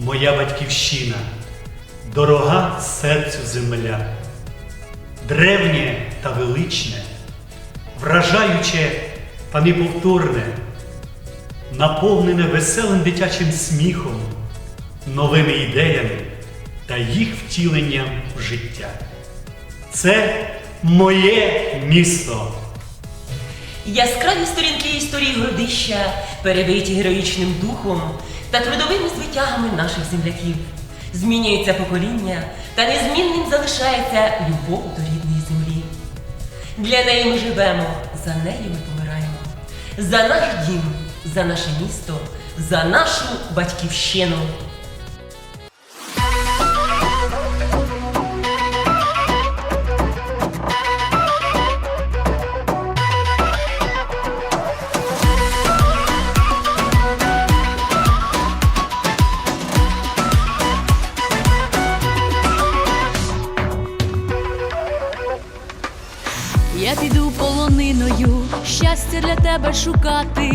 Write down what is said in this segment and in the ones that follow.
моя батьківщина, дорога серцю земля, древнє та величне, вражаюче та неповторне, наповнене веселим дитячим сміхом, новими ідеями та їх втіленням в життя. Це моє місто. Яскраві сторінки історії Городища перебиті героїчним духом та трудовими звитягами наших земляків. Змінюється покоління, та незмінним залишається любов до рідної землі. Для неї ми живемо, за нею ми помираємо. За наш дім, за наше місто, за нашу батьківщину. Я піду полониною, щастя для тебе шукати,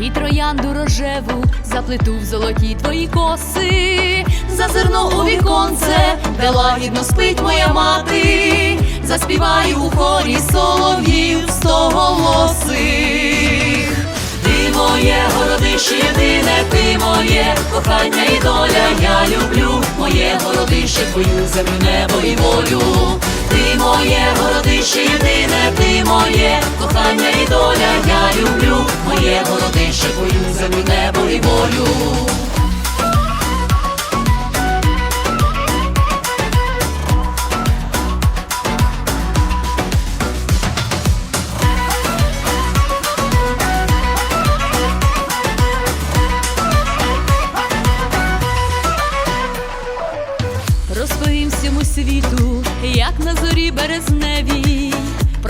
і троянду рожеву заплету в золоті твої коси, зазирну у віконце, де лагідно спить моя мати, заспіваю у хорі солов'їв стоголосих. Ти моє городище єдине, ти моє кохання і доля, я люблю моє городище, твою землю, небо і волю. Моє кохання і доля, я люблю моє городище, твою землю, небо і волю.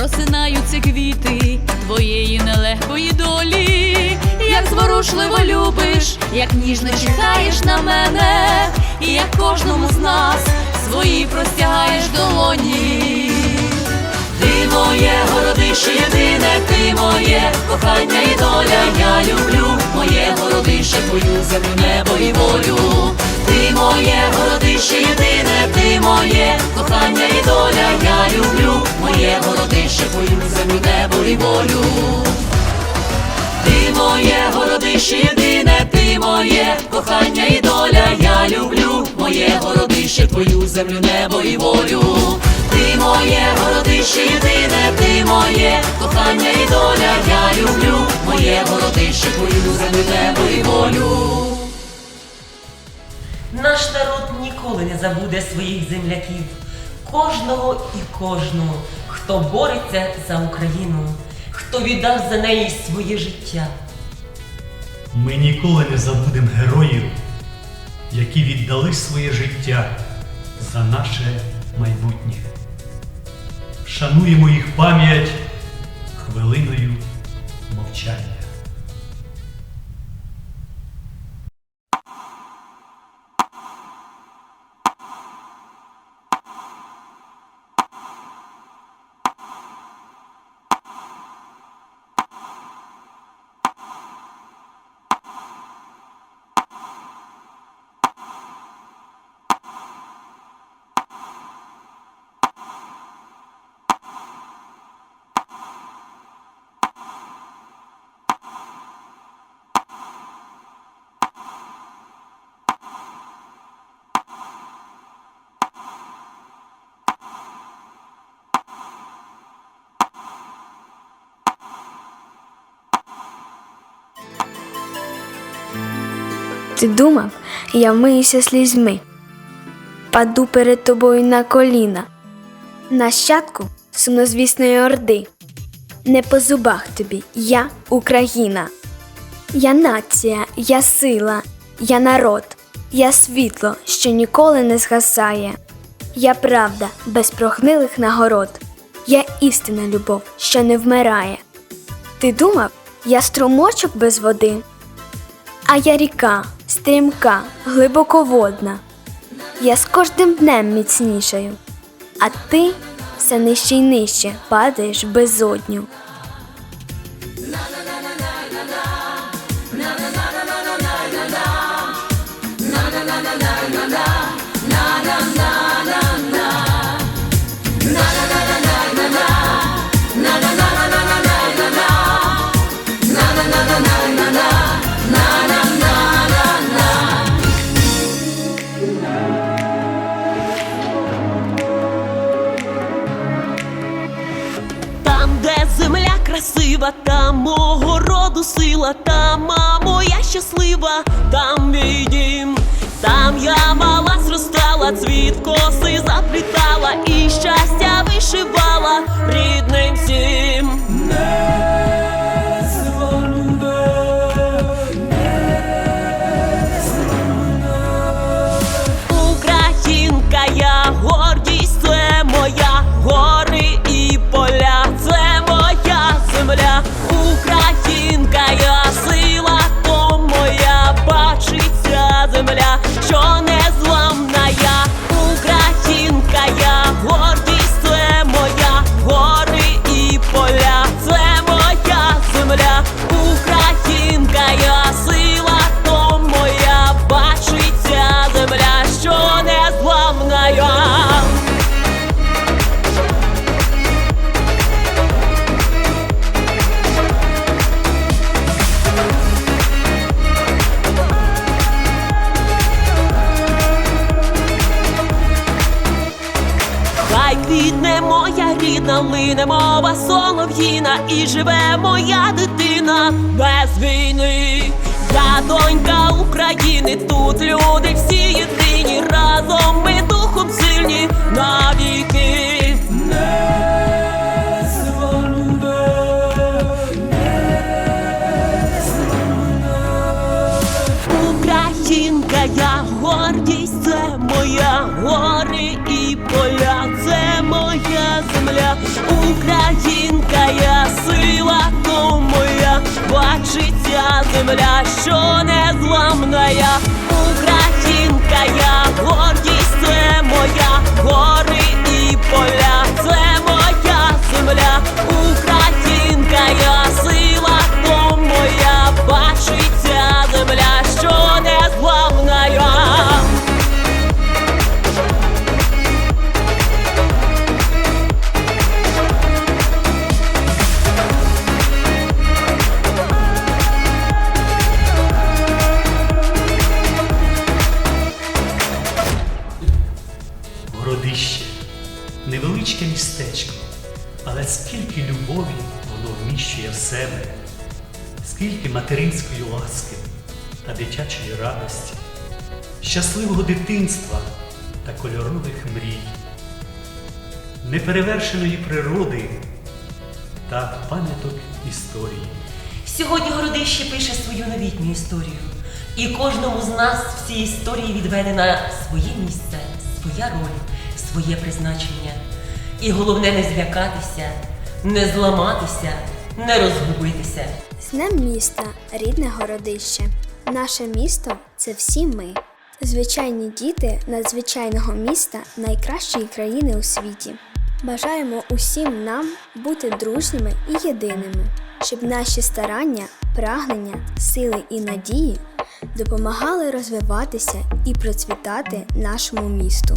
Просинаються квіти твоєї нелегкої долі, як зворушливо любиш, як ніжно чекаєш на мене, і як кожному з нас свої простягаєш долоні. Ти моє городище єдине, ти моє кохання і доля, я люблю моє городище, твою землю, небо і волю. Ти моє городище єдине, ти моє кохання і доля, я люблю моє городище, твою землю, небо і волю. Ти моє городище єдине, ти моє кохання і доля, я люблю моє городище, твою землю, небо і волю. Ти моє городище єдине, ти моє кохання і доля, я люблю моє городище, твою землю, небо і волю. Наш народ ніколи не забуде своїх земляків, кожного і кожну, хто бореться за Україну, хто віддав за неї своє життя. Ми ніколи не забудемо героїв, які віддали своє життя за наше майбутнє. Шануємо їх пам'ять хвилиною мовчання. Ти думав, я вмиюся слізьми, паду перед тобою на коліна, нащадку сумнозвісної орди. Не по зубах тобі, я Україна. Я нація, я сила, я народ, я світло, що ніколи не згасає. Я правда без прогнилих нагород, я істинна любов, що не вмирає. Ти думав, я струмочок без води? А я ріка, стрімка, глибоководна. Я з кожним днем міцнішаю, а ти все нижче й нижче падаєш безодню. Красива, там мого роду сила, там мамо, я щаслива, там мій дім, там я мала зростала, цвіт коси заплітала і щастя вишивала рідним всім. Лине мова солов'їна, і живе моя дитина без війни. Я донька України, тут люди всі єдині, разом ми духом сильні навіки. Українка, я сила, то моя бачиться земля, що не зламна я, Українка, я гордість, це моя гори і поля, це моя земля, Українка, я скільки материнської ласки та дитячої радості, щасливого дитинства та кольорових мрій, неперевершеної природи та пам'яток історії. Сьогодні городище пише свою новітню історію. І кожному з нас в цій історії відведена своє місце, своя роль, своє призначення. І головне не злякатися, не зламатися, не розгубитися. Днем міста, рідне городище. Наше місто це всі ми. Звичайні діти надзвичайного міста найкращої країни у світі. Бажаємо усім нам бути дружніми і єдиними, щоб наші старання, прагнення, сили і надії допомагали розвиватися і процвітати нашому місту.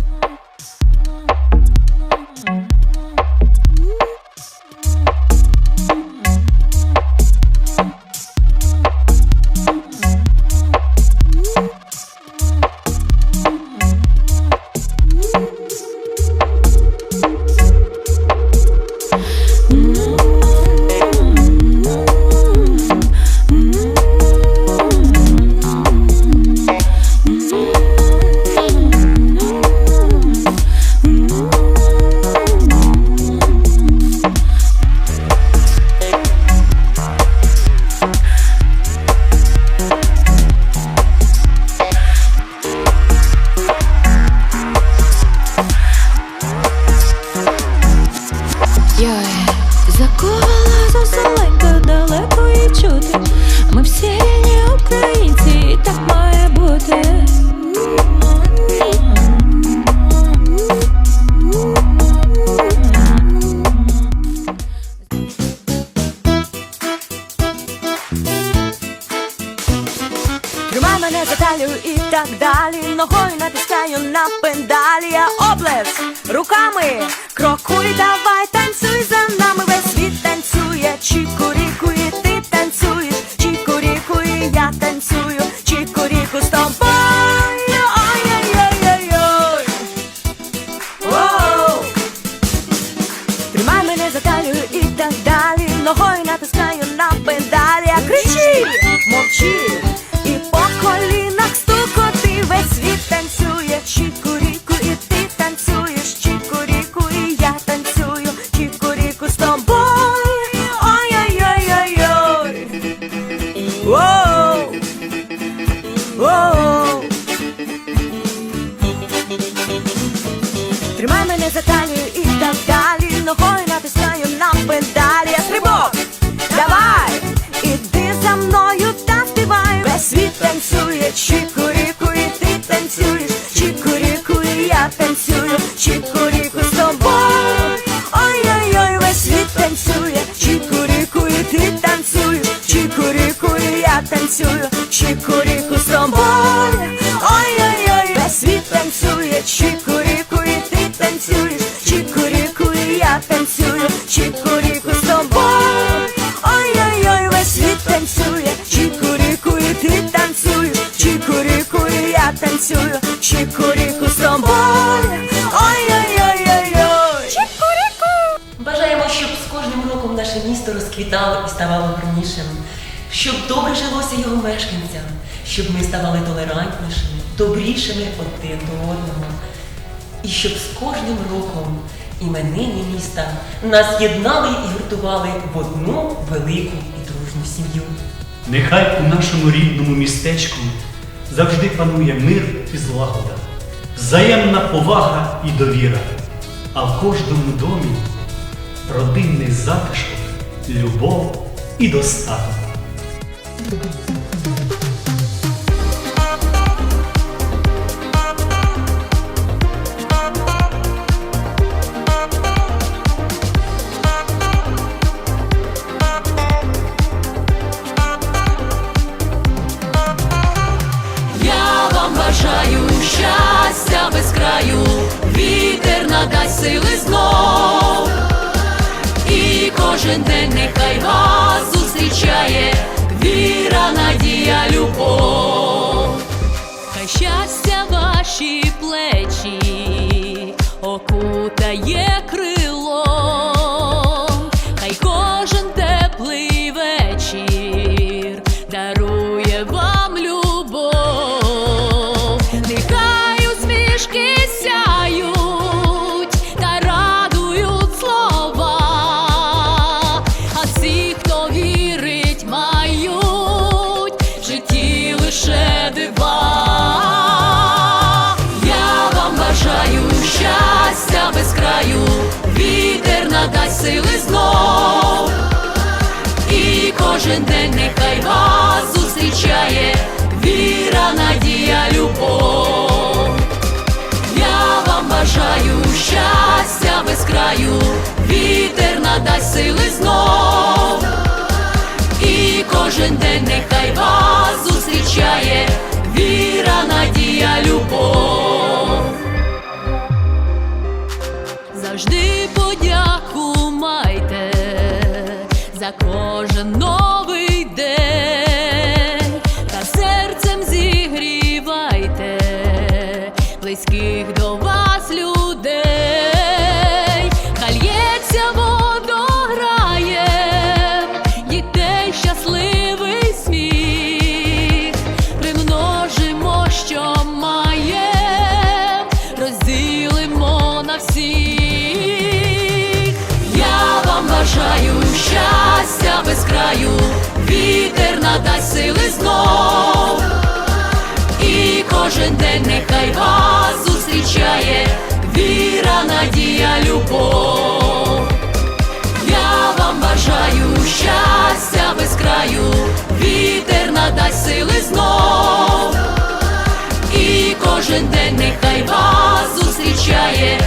Руками. Крокуй, давай, танцюю, чікуріку з тобою. Ой-ой-ой, весь світ танцює, чікуріку, і ти танцюєш. Чікуріку, і я танцюю, чікуріку з тобою. Ой-ой-ой, весь світ танцює, чікуріку, і ти танцюєш. Чікуріку, і я танцюю, чікуріку з тобою. Ой-ой-ой-ой-ой. Чікуріку. Бажаємо, щоб з кожним роком наше місто розквітало і ставало гарнішим, щоб добре жилося його мешканцям, щоб ми ставали толерантнішими, добрішими один до одного. І щоб з кожним роком іменини міста нас єднали і гуртували в одну велику і дружню сім'ю. Нехай у нашому рідному містечку завжди панує мир і злагода, взаємна повага і довіра, а в кожному домі родинний затишок, любов і достаток. Бажаю щастя без вітер надасть сили. І кожен день нехай вас зустрічає віра, надія, сили знов. І кожен день нехай вас зустрічає віра, надія, любов. Я вам бажаю щастя без краю, вітер надасть сили знов. І кожен день нехай вас зустрічає віра, надія, любов. Кожен день нехай вас зустрічає віра, надія, любов. Я вам бажаю щастя без краю, вітер надасть сили знов. І кожен день нехай вас зустрічає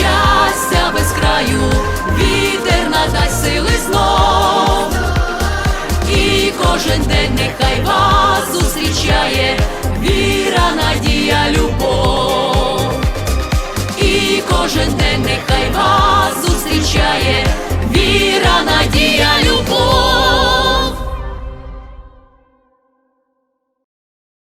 щастя без краю, вітер надасть сили знов, і кожен день нехай вас зустрічає, віра, надія, любов, і кожен день нехай вас зустрічає, віра, надія, любов.